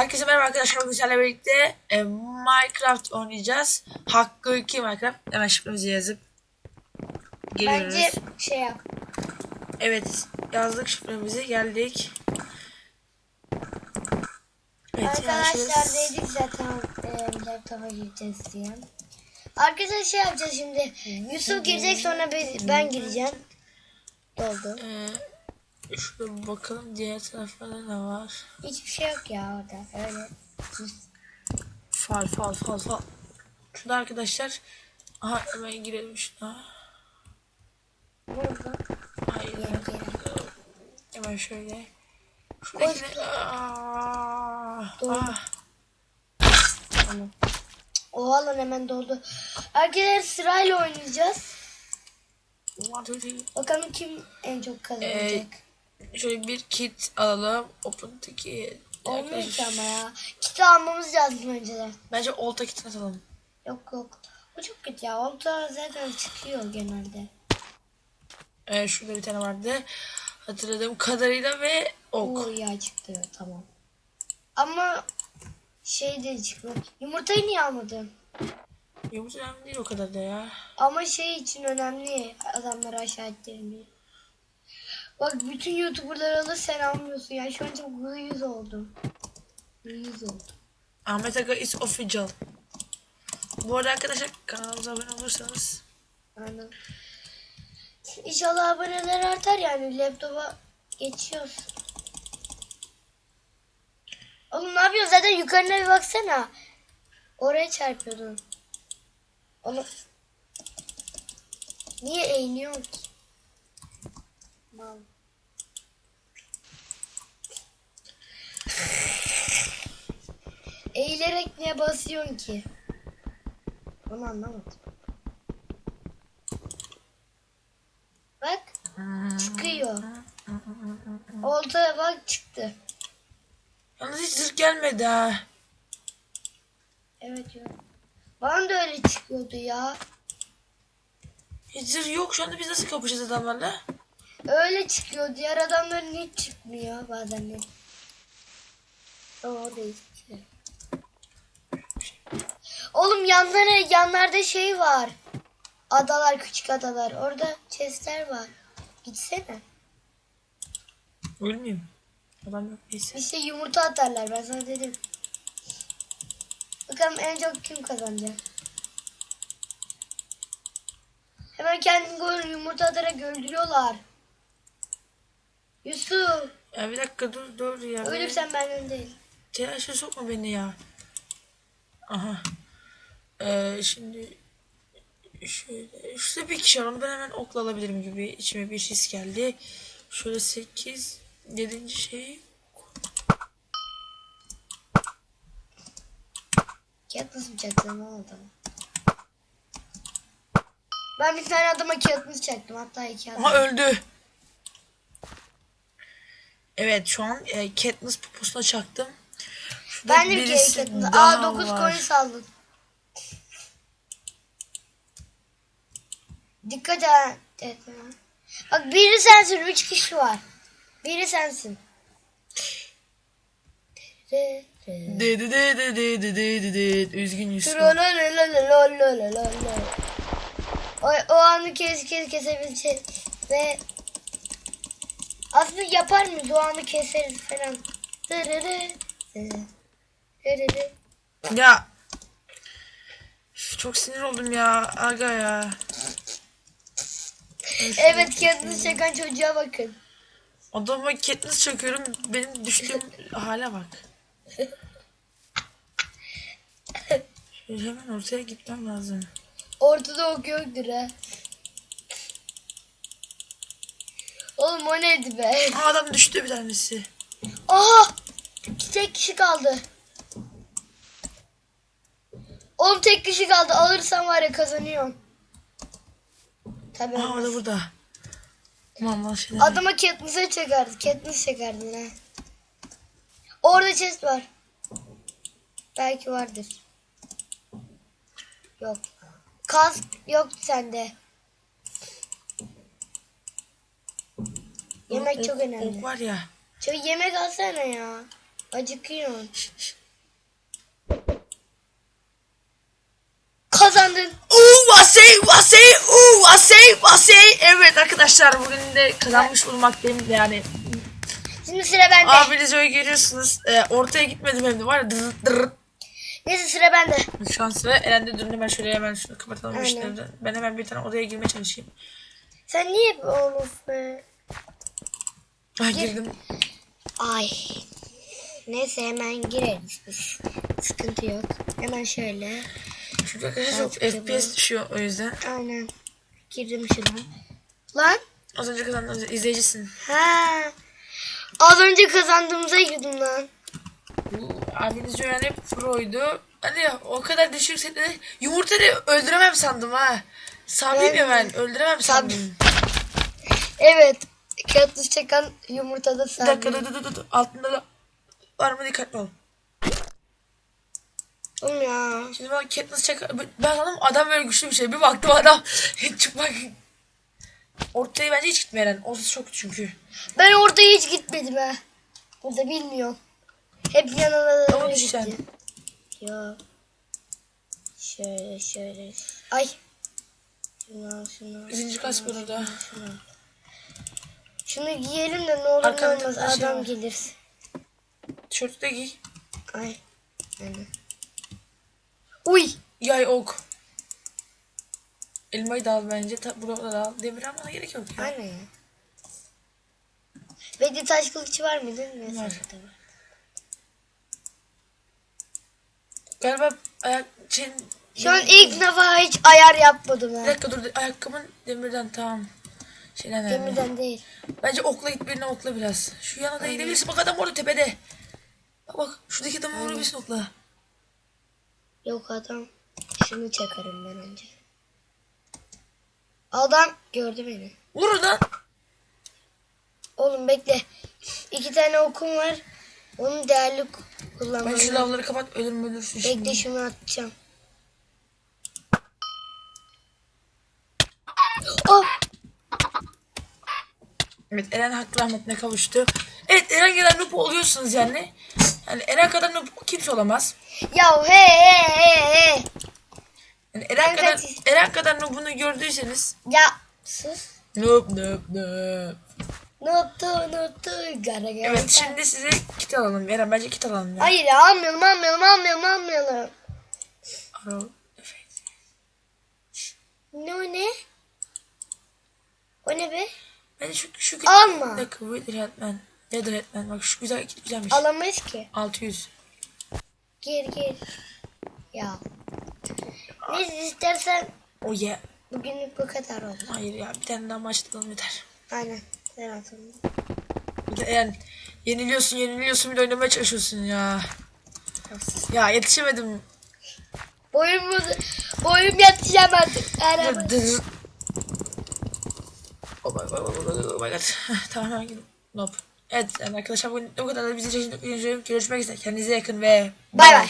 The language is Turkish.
Herkese merhaba arkadaşlar. Bugün sizlerle birlikte e, Minecraft oynayacağız. Hakkı 2 Minecraft. Hemen şifremizi yazıp geliyoruz. Bence şey yap. Evet yazdık şifremizi geldik. Evet, Arkadaşlar dedik zaten e, laptopa gireceğiz diye. Arkadaşlar şey yapacağız şimdi. Yusuf girecek sonra ben, gireceğim. Doldu. E, şurada bakalım diğer taraflarda ne var. Hiçbir şey yok ya orada. Öyle. Fal fal fal fal. Şurada arkadaşlar. Aha hemen girelim şuna. Burada. Hayır. Hemen şöyle. Şuradakine... Ah. Tamam. Oha lan hemen doldu. Arkadaşlar sırayla oynayacağız. Bakalım kim en çok kazanacak. Şöyle bir kit alalım. Open ticket. Olmuyor ki ama ya. Kitap almamız lazım önceden. Bence olta kitini atalım. Yok yok. O çok kötü ya. Olta zaten çıkıyor genelde. Ee, şurada bir tane vardı. Hatırladığım kadarıyla ve ok. Oo ya çıktı tamam. Ama şey de çıkmıyor. Yumurtayı niye almadın? Yumurta önemli değil o kadar da ya. Ama şey için önemli adamları aşağı ettirmeyi. Bak bütün youtuberlar alır sen almıyorsun ya. Şu an çok yüz oldum. Yüz oldum. Ahmet Aga is official. Bu arada arkadaşlar kanalımıza abone olursanız Anladım. İnşallah aboneler artar yani laptopa geçiyoruz. Oğlum ne yapıyorsun zaten yukarına bir baksana. Oraya çarpıyordun. Oğlum. Niye eğiniyorsun ki? Mal. Eğilerek niye basıyorsun ki? Onu anlamadım. Bak çıkıyor. Oltaya bak çıktı. Yalnız hiç zırh gelmedi ha. Evet ya. Bana da öyle çıkıyordu ya. Hiç zırh yok şu anda biz nasıl kapışacağız adamlarla? Öyle çıkıyor. Diğer adamların hiç çıkmıyor bazen o şey. Oğlum yanlara, yanlarda şey var. Adalar, küçük adalar. Orada chestler var. Gitsene. Ölmeyeyim. Adam yok neyse. İşte yumurta atarlar ben sana dedim. Bakalım en çok kim kazanacak. Hemen kendini yumurta atarak öldürüyorlar. Yusuf Ya bir dakika dur dur ya. ölürsen benden değil. Telaşa sokma beni ya. Aha. Ee, şimdi şöyle şurada bir kişi var onu ben hemen okla alabilirim gibi içime bir his geldi. Şöyle 8 7. şey Katniss bıçakla ne oldu? Ben bir tane adama Katniss çaktım hatta iki adam. Aha öldü. Evet şu an e, Katniss poposuna çaktım. Şurada ben de bir kere Katniss. Aa 9 coin saldım. Dikkat et. Bak biri sensin. Üç kişi var. Biri sensin. Dedi dedi dedi dedi dedi üzgün Yusuf. O, o anı kes kes kesebilecek ve aslında yapar mıyız o anı keseriz falan. Dırırı, dırırı. Ya çok sinir oldum ya aga ya. Evet kendiniz çeken çocuğa bakın. Adama Katniss çakıyorum benim düştüğüm hale bak. Şöyle hemen ortaya gitmem lazım. Ortada ok yoktur ha. Oğlum o neydi be? Aa, adam düştü bir tanesi. Aha! Tek kişi kaldı. Oğlum tek kişi kaldı. Alırsan var ya kazanıyorsun. Tabii. Aa o olmaz. da burada. Aman lan şeyler. Adama Katniss'e çekerdi. Katniss çekerdin ha. Orada chest var. Belki vardır. Yok. Kask yok sende. Yemek Ok- çok önemli. Ok var ya. Çok yemek alsana ya. Acıkıyorsun. Kazandın. Uuu vasey vasey uuu vasey vasey. Evet arkadaşlar bugün de kazanmış bulunmaktayım yani. Şimdi sıra bende. Abi videoyu görüyorsunuz. Ee, ortaya gitmedim hem de var ya. Dırırt dırırt. Neyse sıra bende. Şu an sıra Eren'de dün hemen şöyle hemen şunu kapatalım Aynen. işleri. Ben hemen bir tane odaya girmeye çalışayım. Sen niye hep of be? Ah girdim. Ay. Neyse hemen gireriz biz. Sıkıntı yok. Hemen şöyle. Çünkü arkadaşlar çok FPS düşüyor o yüzden. Aynen. Girdim şuna. Lan. Az önce kazandığınız izleyicisin. Ha. Az önce kazandığımıza girdim lan. Abiniz yani hep proydu. Hani o kadar düşük sette yumurtayı öldüremem sandım ha. Sabriyim ya ben öldüremem sandım. Evet. Kağıtlı çakan yumurtada Bir dakika dur dur dur, dur. Altında da var mı dikkatli ol. Oğlum ya. Şimdi ben Katniss çek... Ben sandım adam böyle güçlü bir şey. Bir baktım adam çıkmak... Ortaya bence hiç gitmeyen. Orası çok çünkü. Ben orada hiç gitmedim ha. Burada bilmiyorum. Hep yanına Ama gitti. düşeceksin. Ya. Şöyle şöyle. Ay. İkinci şunu kask al, burada. şunu al, şunu giyelim de ne olur Arkanda ne olmaz bir şey adam gelir. Tişörtü de giy. Ay. Aynen. Uy. Yay ok. Elmayı da al bence. Ta, burada da al. Demir almana gerek yok ya. Aynen ya. Ve taş kılıç var mıydı? Var. var? Galiba ayak... Şey, Şu an ilk defa hiç ayar yapmadım Bir ha. dakika dur. Ayakkabın demirden tamam. Şeyden verme. Demirden değil. Bence okla git birine okla biraz. Şu yana da gidebilirsin. Bak adam orada tepede. Bak bak. Şuradaki adamı vurabilirsin okla. Yok adam. Şunu çakarım ben önce. Adam gördü beni. Vur oradan. Oğlum bekle. İki tane okum var. Onu değerli ku- Ben kullanmam. şu lavları kapat ölür mü ölürsün şimdi. Bekle şunu atacağım. Oh! Evet Eren haklı rahmetine kavuştu. Evet Eren kadar noob oluyorsunuz yani. Yani Eren kadar noob kimse olamaz. Ya he he he he. Yani Eren kadar Eren kadar noob'unu gördüyseniz Ya sus. noob noob noob. Notu gara gara. Evet şimdi size kit alalım. Eren bence kit alalım ya. Hayır ya almayalım almayalım almayalım almayalım. Effect. Ne o ne? O ne be? Bence şu şu. Alma. Bir dakika Wither Hatman. Leather Hatman. Bak şu güzel güzelmiş. Alamayız ki. 600. Gir gir. Ya. Neyse istersen Oh yeah. bugünlük bu kadar oldu. Hayır ya bir tane daha maç atalım yeter. Aynen. Sen atın. Bir de Eren yeniliyorsun yeniliyorsun bir de oynamaya çalışıyorsun ya. Ya yetişemedim. Boyum boyum yatacağım artık. Araba. Oh my, oh my, oh my, oh god. tamam hemen gidelim. Nope. Evet yani arkadaşlar bugün bu kadar da bizi için görüşmek üzere. Kendinize yakın ve Bay bay.